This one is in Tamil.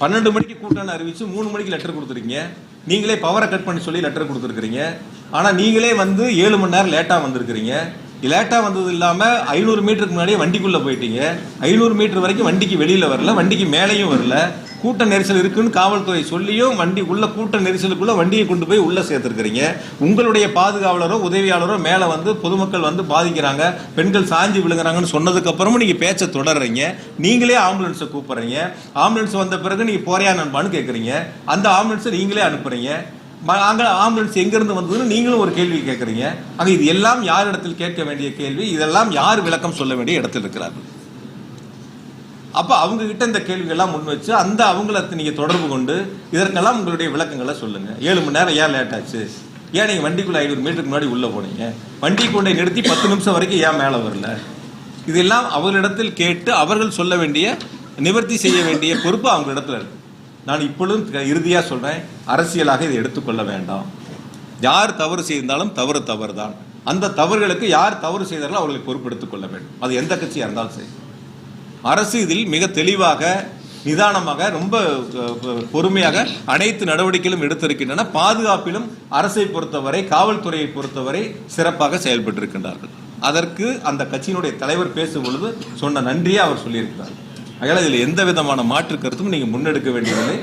பன்னெண்டு மணிக்கு கூட்டம்னு அறிவிச்சு மூணு மணிக்கு லெட்டர் கொடுத்துருக்கீங்க. நீங்களே பவரை கட் பண்ணி சொல்லி லெட்டர் கொடுத்துருக்கீங்க ஆனால் நீங்களே வந்து ஏழு மணி நேரம் லேட்டாக வந்திருக்கிறீங்க. லேட்டாக வந்தது இல்லாமல் ஐநூறு மீட்டருக்கு முன்னாடியே வண்டிக்குள்ளே போயிட்டீங்க. ஐநூறு மீட்டர் வரைக்கும் வண்டிக்கு வெளியில் வரல வண்டிக்கு மேலேயும் வரல. கூட்ட நெரிசல் இருக்குன்னு காவல்துறை சொல்லியும் வண்டி உள்ள கூட்ட நெரிசலுக்குள்ள வண்டியை கொண்டு போய் உள்ள சேர்த்துருக்கிறீங்க. உங்களுடைய பாதுகாவலரோ உதவியாளரோ மேலே வந்து பொதுமக்கள் வந்து பாதிக்கிறாங்க. பெண்கள் சாஞ்சி விழுங்குறாங்கன்னு சொன்னதுக்கு அப்புறமும் நீங்க பேச்சை தொடர்றீங்க. நீங்களே ஆம்புலன்ஸை கூப்பிடுறீங்க. ஆம்புலன்ஸ் வந்த பிறகு நீங்க போறியா நண்பான்னு கேட்குறீங்க அந்த ஆம்புலன்ஸை நீங்களே அனுப்புறீங்க. ம- ஆம்புலன்ஸ் எங்கேருந்து வந்ததுன்னு நீங்களும் ஒரு கேள்வி கேட்குறீங்க அங்கே இது எல்லாம் யார் இடத்தில் கேட்க வேண்டிய கேள்வி? இதெல்லாம் யார் விளக்கம் சொல்ல வேண்டிய இடத்தில் இருக்கிறார்கள்? அப்போ அவங்க கிட்ட இந்த கேள்விகள்லாம் முன் வச்சு அந்த அவங்கள நீங்கள் தொடர்பு கொண்டு இதற்கெல்லாம் உங்களுடைய விளக்கங்களை சொல்லுங்க. ஏழு மணி நேரம் ஏன் லேட் ஆச்சு? ஏன் நீங்கள் வண்டிக்குள்ள ஐநூறு மீட்டருக்கு முன்னாடி உள்ளே போனீங்க? வண்டி கொண்டே நிறுத்தி பத்து நிமிஷம் வரைக்கும் ஏன் மேலே வரல? இதெல்லாம் அவர்களிடத்தில் கேட்டு அவர்கள் சொல்ல வேண்டிய நிவர்த்தி செய்ய வேண்டிய பொறுப்பு அவங்க இடத்துல இருக்கு. நான் இப்பொழுதும் க- இறுதியா சொல்றேன். அரசியலாக இதை எடுத்துக்கொள்ள வேண்டாம். யார் தவறு செய்திருந்தாலும் தவறு தவறு தான் அந்த தவறுகளுக்கு யார் தவறு செய்தார்களோ அவர்களை பொறுப்பெடுத்துக் கொள்ள வேண்டும். அது எந்த கட்சியாக இருந்தாலும் சரி. அரசு இதில் மிக தெளிவாக நிதானமாக ரொம்ப பொறுமையாக அனைத்து நடவடிக்கைகளும் எடுத்திருக்கின்றன. பாதுகாப்பிலும் அரசை பொறுத்தவரை காவல்துறையை பொறுத்தவரை சிறப்பாக செயல்பட்டிருக்கின்றார்கள். அதற்கு அந்த கட்சியினுடைய தலைவர் பேசும் பொழுது சொன்ன நன்றியை அவர் சொல்லியிருக்கிறார். அதனால் இதில் எந்த விதமான மாற்று கருத்தும் நீங்கள் முன்னெடுக்க வேண்டியதில்லை.